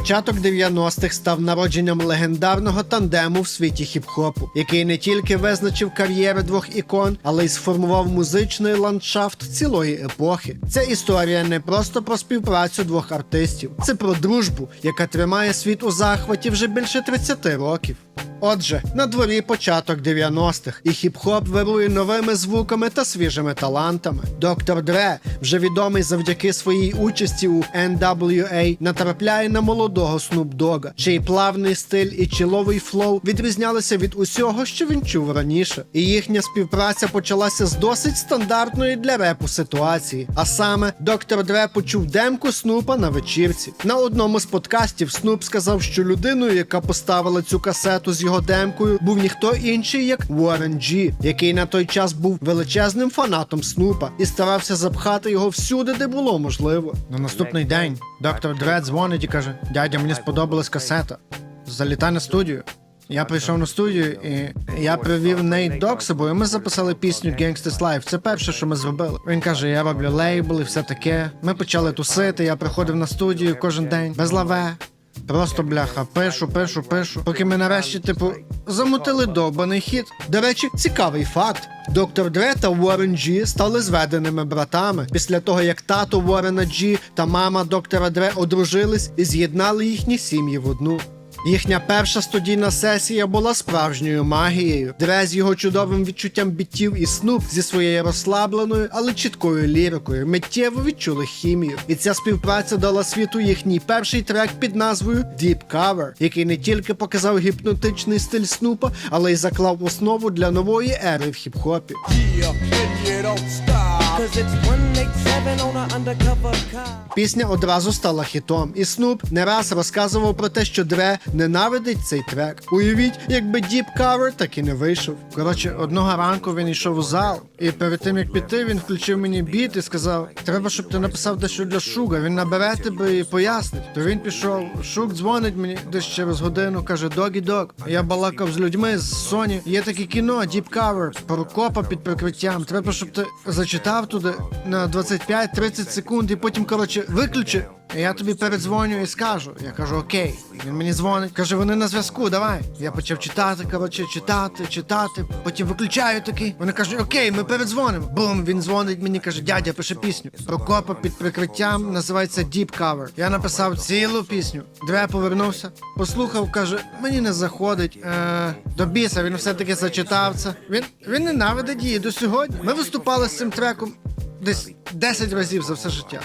Початок 90-х став народженням легендарного тандему в світі хіп-хопу, який не тільки визначив кар'єри двох ікон, але й сформував музичний ландшафт цілої епохи. Ця історія не просто про співпрацю двох артистів, це про дружбу, яка тримає світ у захваті вже більше 30 років. Отже, на дворі початок 90-х, і хіп-хоп вирує новими звуками та свіжими талантами. Доктор Дре, вже відомий завдяки своїй участі у NWA, натрапляє на молодого Snoop Dogga, чий плавний стиль і чіловий флоу відрізнялися від усього, що він чув раніше. І їхня співпраця почалася з досить стандартної для репу ситуації. А саме, доктор Дре почув демку Снупа на вечірці. На одному з подкастів Снуп сказав, що людиною, яка поставила цю касету з його демкою, був ніхто інший, як Уоррен Джі, який на той час був величезним фанатом Снупа і старався запхати його всюди, де було можливо. На наступний день доктор Дре дзвонить і каже: Дядя, мені сподобалась касета. Залітай на студію. Я прийшов на студію і я привів Нейт Дог з собою. Ми записали пісню Gangsta's Life. Це перше, що ми зробили. Він каже: я роблю лейбл і все таке. Ми почали тусити. Я приходив на студію кожен день без лаве. Просто бляха, пишу, пишу, пишу. Поки ми нарешті, типу, замутили довбаний хід. До речі, цікавий факт. Доктор Дре та Уоррен Джі стали зведеними братами після того, як тато Уоррена Джі та мама доктора Дре одружились і з'єднали їхні сім'ї в одну. Їхня перша студійна сесія була справжньою магією. Дре з його чудовим відчуттям біттів і снуп зі своєю розслабленою, але чіткою лірикою миттєво відчули хімію. І ця співпраця дала світу їхній перший трек під назвою Deep Cover, який не тільки показав гіпнотичний стиль снупа, але й заклав основу для нової ери в хіп-хопі. Yeah, and you don't stop. Cause it's 187 on an undercover car. Пісня одразу стала хітом, і Снуп не раз розказував про те, що Дре ненавидить цей трек. Уявіть, якби Deep Cover так і не вийшов. Коротше, одного ранку він йшов у зал, і перед тим як піти, він включив мені біт і сказав: Треба, щоб ти написав дещо для Шуга. Він набере тебе і пояснить. То він пішов. Шук дзвонить мені десь через годину, каже: Догі дог. Я балакав з людьми з Соні. Є таке кіно, Deep Cover, про копа під прикриттям. Треба, щоб ти зачитав туди на 25-30 секунд, і потім, коротше, виключи. Я тобі передзвоню і скажу. Я кажу, окей. Він мені дзвонить, каже, вони на зв'язку, давай. Я почав читати, коротше, читати, читати. Потім виключаю такий. Вони кажуть, окей, ми передзвонимо. Бум, він дзвонить мені, каже, дядя, пиши пісню. Про копа під прикриттям називається Deep Cover. Я написав цілу пісню. Дре повернувся, послухав, каже, мені не заходить. Е, до біса, він все-таки зачитав це. Він, він ненавидить її до сьогодні. Ми виступали з цим треком десь 10 разів за все життя.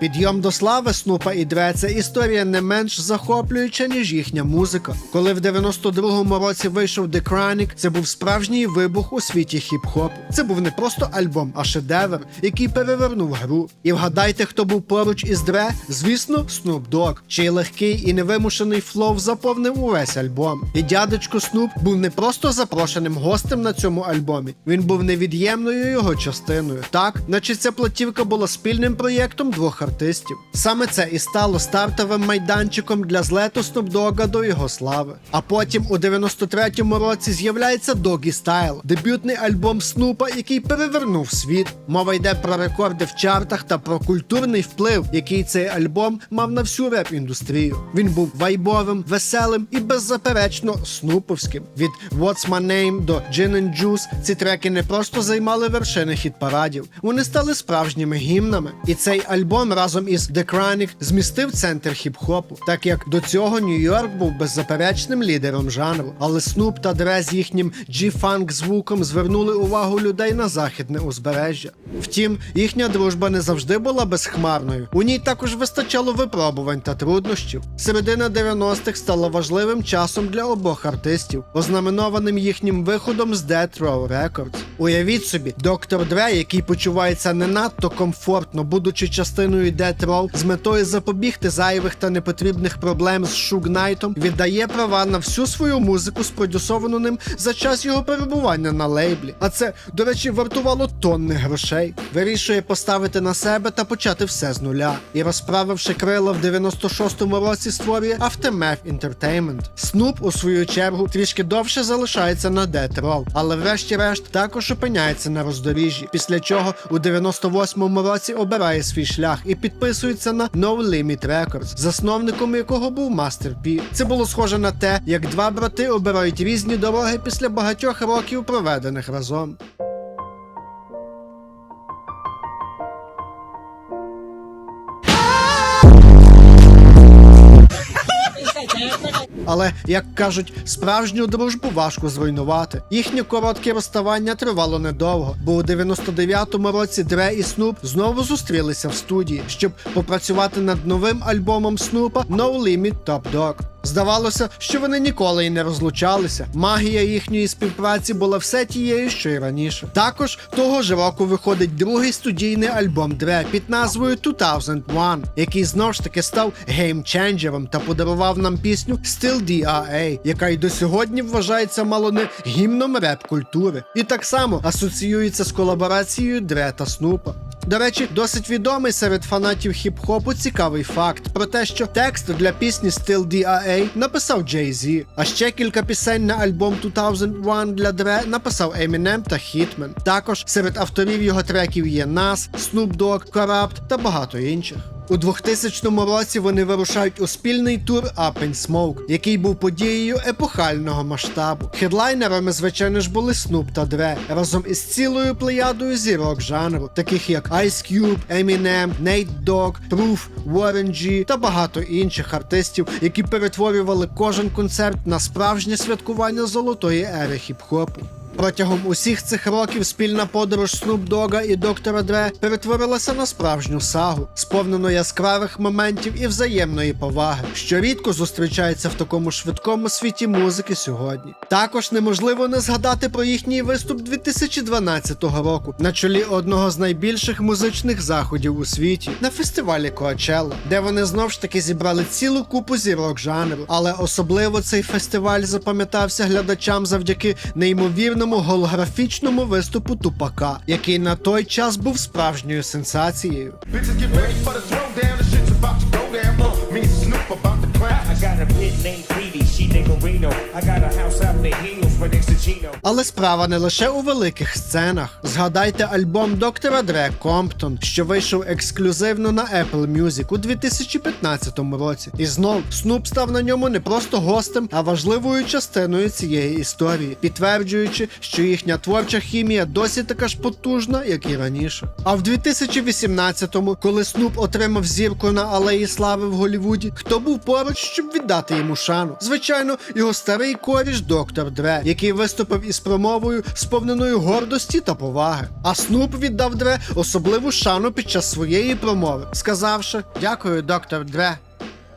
Підйом до слави Снупа і Дре це історія не менш захоплююча, ніж їхня музика. Коли в 92-му році вийшов The Chronic, це був справжній вибух у світі хіп-хопу. Це був не просто альбом, а шедевр, який перевернув гру. І вгадайте, хто був поруч із Дре? Звісно, Snoop Dogg, чий легкий і невимушений флоу заповнив увесь альбом. І дядечко Снуп був не просто запрошеним гостем на цьому альбомі, він був невід'ємною його частиною. Так, наче ця платівка була спільним проєктом двох артистів. Саме це і стало стартовим майданчиком для злету Snoop до його слави. А потім у 93-му році з'являється Doggy Style, дебютний альбом Снупа, який перевернув світ. Мова йде про рекорди в чартах та про культурний вплив, який цей альбом мав на всю реп-індустрію. Він був вайбовим, веселим і беззаперечно снуповським. Від What's My Name до Gin and Juice ці треки не просто займали вершини хіт-парадів, вони стали справжніми гімнами. І цей альбом разом із The Chronic змістив центр хіп-хопу, так як до цього Нью-Йорк був беззаперечним лідером жанру. Але Снуп та Дре з їхнім G-фанк звуком звернули увагу людей на західне узбережжя. Втім, їхня дружба не завжди була безхмарною. У ній також вистачало випробувань та труднощів. Середина 90-х стала важливим часом для обох артистів, ознаменованим їхнім виходом з Death Row Records. Уявіть собі, доктор Дре, який почувається не надто комфортно, будучи частиною Row, з метою запобігти зайвих та непотрібних проблем з Шуг Найтом, віддає права на всю свою музику, спродюсовану ним за час його перебування на лейблі. А це, до речі, вартувало тонни грошей. Вирішує поставити на себе та почати все з нуля. І розправивши крила в 96-му році, створює Aftermath Entertainment. Снуп, у свою чергу, трішки довше залишається на Death але врешті-решт також опиняється на роздоріжжі. Після чого у 98-му році обирає свій шлях і підписується на No Limit Records, засновником якого був Master P. Це було схоже на те, як два брати обирають різні дороги після багатьох років, проведених разом. Але, як кажуть, справжню дружбу важко зруйнувати. Їхнє коротке розставання тривало недовго, бо у 99-му році Дре і Снуп знову зустрілися в студії, щоб попрацювати над новим альбомом Снупа No Limit Top Dog. Здавалося, що вони ніколи і не розлучалися. Магія їхньої співпраці була все тією, що й раніше. Також того ж року виходить другий студійний альбом Дре під назвою 2001, який знов ж таки став геймченджером та подарував нам пісню Still DRA, яка й до сьогодні вважається мало не гімном реп-культури. І так само асоціюється з колаборацією Дре та Снупа. До речі, досить відомий серед фанатів хіп-хопу цікавий факт про те, що текст для пісні Still DRA написав Jay-Z, а ще кілька пісень на альбом 2001 для Dre написав Eminem та Hitman. Також серед авторів його треків є Nas, Snoop Dogg, Corrupt та багато інших. У 2000 році вони вирушають у спільний тур in Smoke, який був подією епохального масштабу. Хедлайнерами, звичайно ж, були Snoop та Dre, разом із цілою плеядою зірок жанру, таких як Ice Cube, Eminem, Nate Dogg, Proof, Warren G та багато інших артистів, які перетворювали кожен концерт на справжнє святкування золотої ери хіп-хопу. Протягом усіх цих років спільна подорож Снуп Дога і доктора Дре перетворилася на справжню сагу, сповнену яскравих моментів і взаємної поваги, що рідко зустрічається в такому швидкому світі музики сьогодні. Також неможливо не згадати про їхній виступ 2012 року на чолі одного з найбільших музичних заходів у світі на фестивалі Коачелла, де вони знов ж таки зібрали цілу купу зірок жанру. Але особливо цей фестиваль запам'ятався глядачам завдяки неймовірному голографічному виступу Тупака, який на той час був справжньою сенсацією. Uh. I got a pit named Petey, she nigga Reno. I got a house out in the hills Але справа не лише у великих сценах. Згадайте альбом доктора Дре Комптон, що вийшов ексклюзивно на Apple Music у 2015 році. І знов Снуп став на ньому не просто гостем, а важливою частиною цієї історії, підтверджуючи, що їхня творча хімія досі така ж потужна, як і раніше. А в 2018-му, коли Снуп отримав зірку на Алеї Слави в Голлівуді, хто був поруч, щоб віддати йому шану? Звичайно, його старий коріш доктор Дре, який виступив із промовою, сповненою гордості та поваги. А Снуп віддав Дре особливу шану під час своєї промови, сказавши: Дякую, доктор Дре,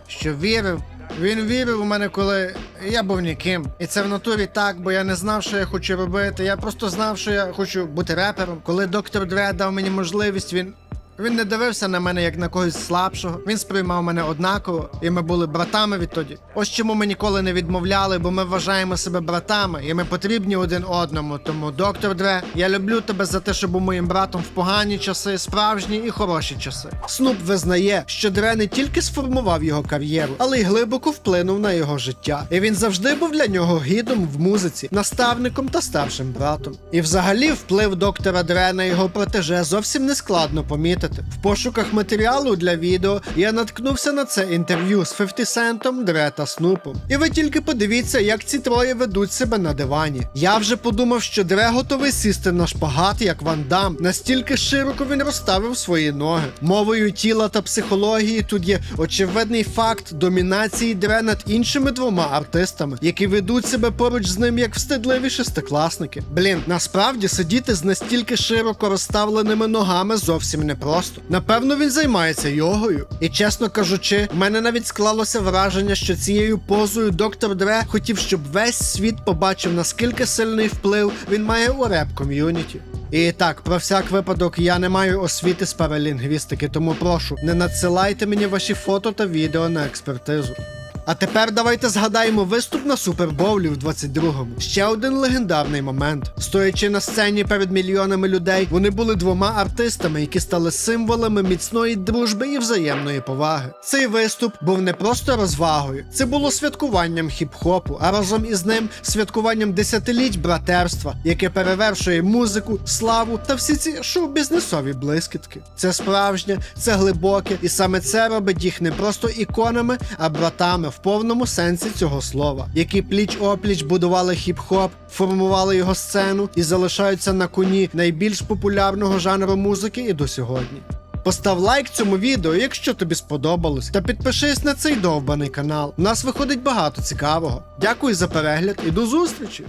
що вірив. Він вірив у мене, коли я був ніким. І це в натурі так, бо я не знав, що я хочу робити. Я просто знав, що я хочу бути репером. Коли доктор Дре дав мені можливість, він. Він не дивився на мене як на когось слабшого. Він сприймав мене однаково, і ми були братами відтоді. Ось чому ми ніколи не відмовляли, бо ми вважаємо себе братами, і ми потрібні один одному. Тому, доктор Дре, я люблю тебе за те, що був моїм братом в погані часи, справжні і хороші часи. Снуп визнає, що Дре не тільки сформував його кар'єру, але й глибоко вплинув на його життя. І він завжди був для нього гідом в музиці, наставником та старшим братом. І взагалі вплив доктора Дре на його протеже зовсім не складно помітити. В пошуках матеріалу для відео я наткнувся на це інтерв'ю з 50 Центом, Дре та Снупом. І ви тільки подивіться, як ці троє ведуть себе на дивані. Я вже подумав, що Дре готовий сісти на шпагат, як Ван Дам. Настільки широко він розставив свої ноги. Мовою тіла та психології тут є очевидний факт домінації Дре над іншими двома артистами, які ведуть себе поруч з ним як встидливі шестикласники. Блін, насправді сидіти з настільки широко розставленими ногами зовсім непросто. Напевно, він займається йогою. І чесно кажучи, в мене навіть склалося враження, що цією позою доктор Дре хотів, щоб весь світ побачив, наскільки сильний вплив він має у реп-ком'юніті. І так, про всяк випадок, я не маю освіти з паралінгвістики, тому прошу, не надсилайте мені ваші фото та відео на експертизу. А тепер давайте згадаємо виступ на Супербовлі в 22-му. Ще один легендарний момент. Стоячи на сцені перед мільйонами людей, вони були двома артистами, які стали символами міцної дружби і взаємної поваги. Цей виступ був не просто розвагою, це було святкуванням хіп-хопу, а разом із ним святкуванням десятиліть братерства, яке перевершує музику, славу та всі ці шоу-бізнесові блискітки. Це справжнє, це глибоке, і саме це робить їх не просто іконами, а братами в повному сенсі цього слова, які пліч опліч будували хіп-хоп, формували його сцену і залишаються на коні найбільш популярного жанру музики і до сьогодні. Постав лайк цьому відео, якщо тобі сподобалось, та підпишись на цей довбаний канал. У нас виходить багато цікавого. Дякую за перегляд і до зустрічі!